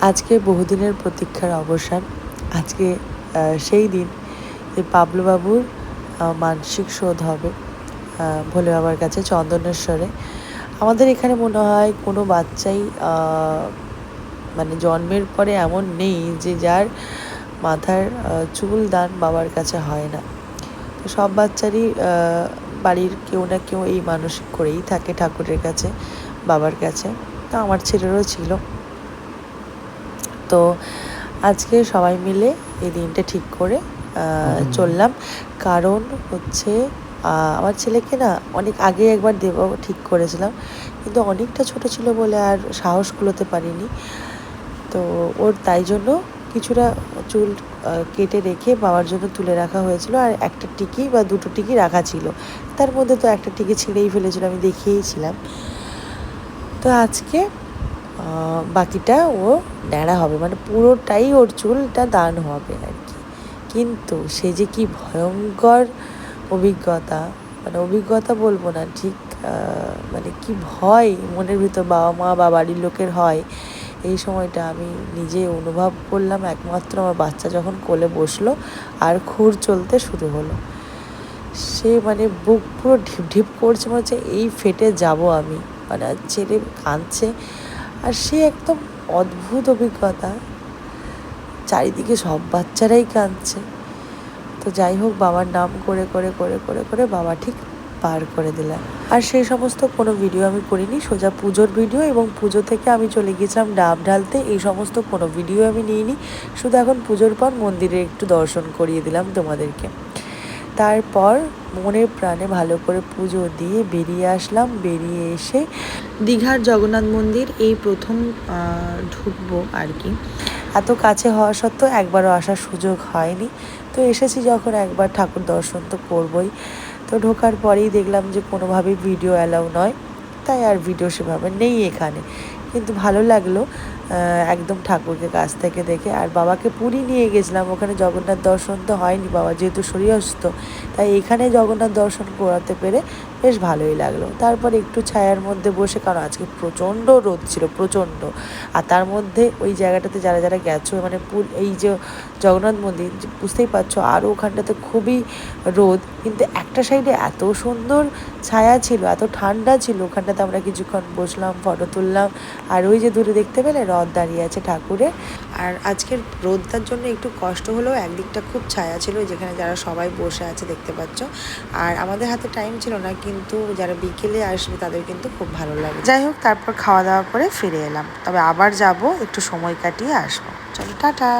আজকে বহুদিনের প্রতীক্ষার অবসান। আজকে সেই দিন যে পাবলু বাবুর মানসিক শোধ হবে ভোলে বাবার কাছে চন্দনেশ্বরে। আমাদের এখানে মনে হয় কোনো বাচ্চাই মানে জন্মের পরে এমন নেই যে যার মাথার চুল দান বাবার কাছে হয় না। তো সব বাচ্চারই বাড়ির কেউ না কেউ এই মানসিক করেই থাকে ঠাকুরের কাছে, বাবার কাছে। তো আমার ছেলেরও ছিল। তো আজকে সবাই মিলে এই দিনটা ঠিক করে চললাম। কারণ হচ্ছে আমার ছেলেকে না অনেক আগে একবার দেবো ঠিক করেছিলাম। কিন্তু অনেকটা ছোট ছিল বলে আর সাহস কুলোতে পারিনি। তো ওর তাই জন্য কিছুটা চুল কেটে রেখে বাবার জন্য তুলে রাখা হয়েছিল। আর একটা টিকি বা দুটো টিকি রাখা ছিল। তার মধ্যে তো একটা টিকি ছিঁড়েই ফেলেছিল আমি দেখিয়েইছিলাম তো আজকে বাকিটা ও ন্যাড়া হবে। মানে পুরোটাই ওর চুলটা দান হবে আর কি। কিন্তু সে যে কি ভয়ঙ্কর অভিজ্ঞতা মানে অভিজ্ঞতা বলব না, ঠিক মানে কি ভয় মনের ভিতর বাবা মা বা বাড়ির লোকের হয়, এই সময়টা আমি নিজে অনুভব করলাম। একমাত্র আমার বাচ্চা যখন কোলে বসল, আর খুর চলতে শুরু হলো। সে মানে বুক পুরো ঢিপ ঢিপ করছে, মনে হচ্ছে এই ফেটে যাব আমি। মানে ছেলে কাঁদছে আর সে একদম অদ্ভুত অভিজ্ঞতা। চারিদিকে সব বাচ্চারাই কাঁদছে। তো যাই হোক, বাবার নাম করে করে করে করে করে বাবা ঠিক পার করে দিলাম আর সেই সমস্ত কোনো ভিডিও আমি করিনি, সোজা পুজোর ভিডিও এবং পুজো থেকে আমি চলে গিয়েছিলাম ডাব ঢালতে। এই সমস্ত কোনো ভিডিও আমি নিইনি, শুধু এখন পুজোর পর মন্দিরে একটু দর্শন করিয়ে দিলাম তোমাদেরকে। তারপর মনের প্রাণে ভালো করে পুজো দিয়ে বেরিয়ে আসলাম। বেরিয়ে এসে দীঘার জগন্নাথ মন্দির এই প্রথম ঢুকবো আর কি। এত কাছে হওয়া সত্ত্বেও একবারও আসার সুযোগ হয়নি। তো এসেছি যখন একবার ঠাকুর দর্শন তো করবই। তো ঢোকার পরেই দেখলাম যে কোনোভাবেই ভিডিও অ্যালাউ নয়। তাই আর ভিডিও সেভাবে নেই এখানে। কিন্তু ভালো লাগল একদম ঠাকুরকে কাছ থেকে দেখে। আর বাবাকে পুরী নিয়ে গেছিলাম, ওখানে জগন্নাথ দর্শন তো হয়নি বাবা, যেহেতু শরীর অসুস্থ, তাই এখানে জগন্নাথ দর্শন করাতে পেরে বেশ ভালোই লাগল। তারপর একটু ছায়ার মধ্যে বসে, কারণ আজকে প্রচণ্ড রোদ ছিল, প্রচণ্ড। আর তার মধ্যে ওই জায়গাটাতে যারা যারা গেছো মানে পুর- এই যে জগন্নাথ মন্দির বুঝতেই পারছ আরও ওখানটাতে খুবই রোদ, কিন্তু একটা সাইডে এত সুন্দর ছায়া ছিল, এত ঠান্ডা ছিল, ওখানটাতে আমরা কিছুক্ষণ বসলাম, ফটো তুললাম আর ওই যে দূরে দেখতে পেলে রথ দাঁড়িয়ে আছে ঠাকুরের। আর আজকের রোদটার জন্য একটু কষ্ট হলেও একদিকটা খুব ছায়া ছিল যেখানে যারা সবাই বসে আছে দেখতে পাচ্ছ। আর আমাদের হাতে টাইম ছিল না, কিন্তু যারা বিকেলে আসবে তাদের কিন্তু খুব ভালো লাগে। যাই হোক, তারপর খাওয়া দাওয়া করে ফিরে এলাম। তবে আবার যাব, একটু সময় কাটিয়ে আসব। চলো, টাটা!